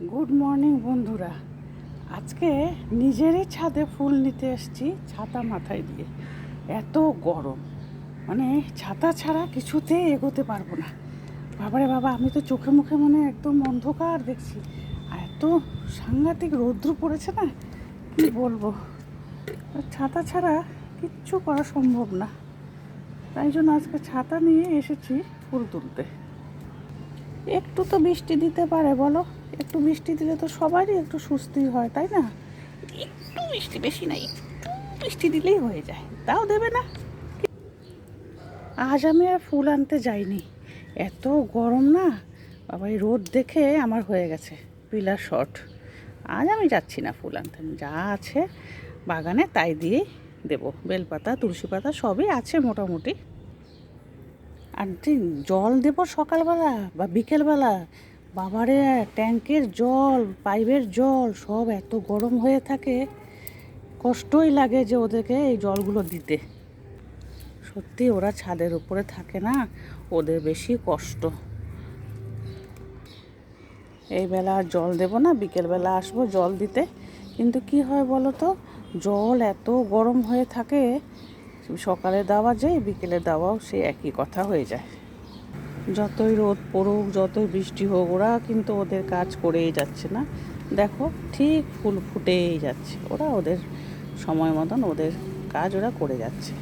Good morning বন্ধুরা। আজকে নিজেরই ছাদে ফুল নিতে এসেছি ছাতা মাথায় দিয়ে। এত গরম। মানে ছাতা ছাড়া কিছুতেই এগোতে পারব না। বাবারে বাবা, আমি তো চোখে মুখে মানে একদম অন্ধকার দেখছি। আর এত সাংঘাতিক রৌদ্র পড়েছে না, কি বলব? ছাতা ছাড়া কিচ্ছু করা সম্ভব না। তাই জন্য আজকে ছাতা নিয়ে এসেছি ফুল তুলতে। একটু তো বৃষ্টি দিতে পারে, বলো। একটু বৃষ্টি দিলে তো সবারই একটু সুস্থি হয়, তাই না? একটু বৃষ্টি বেশি না, একটু বৃষ্টি দিলেই হয়ে যায়। তাও দেবে না। আজ আমি আর ফুল আনতে যাইনি। এত গরম না? বাবা, এই রোদ দেখে আমার হয়ে গেছে পিলার শর্ট আজ আমি যাচ্ছি না ফুল আনতে যা আছে বাগানে তাই দিয়েই দেবো। বেলপাতা, তুলসী পাতা সবই আছে মোটামুটি। আর যে জল দেবো সকালবেলা বা বিকেলবেলা, বাবারে, ট্যাঙ্কের জল, পাইপের জল, সব এত গরম হয়ে থাকে, কষ্টই লাগে যে ওদেরকে এই জলগুলো দিতে। সত্যি ওরা ছাদের উপরে থাকে না, ওদের বেশি কষ্ট। এই বেলা আর জল দেবো না, বিকেলবেলা আসব জল দিতে। কিন্তু কি হয় বলো তো, জল এত গরম হয়ে থাকে সকালে দাওয়া যায়, বিকেলে দাওয়াও সে একই কথা হয়ে যায়। যতই রোদ পড়ুক, যতই বৃষ্টি হোক, ওরা কিন্তু ওদের কাজ করেই যাচ্ছে না। দেখো, ঠিক ফুল ফুটেই যাচ্ছে। ওরা ওদের সময় মতন ওদের কাজ ওরা করে যাচ্ছে।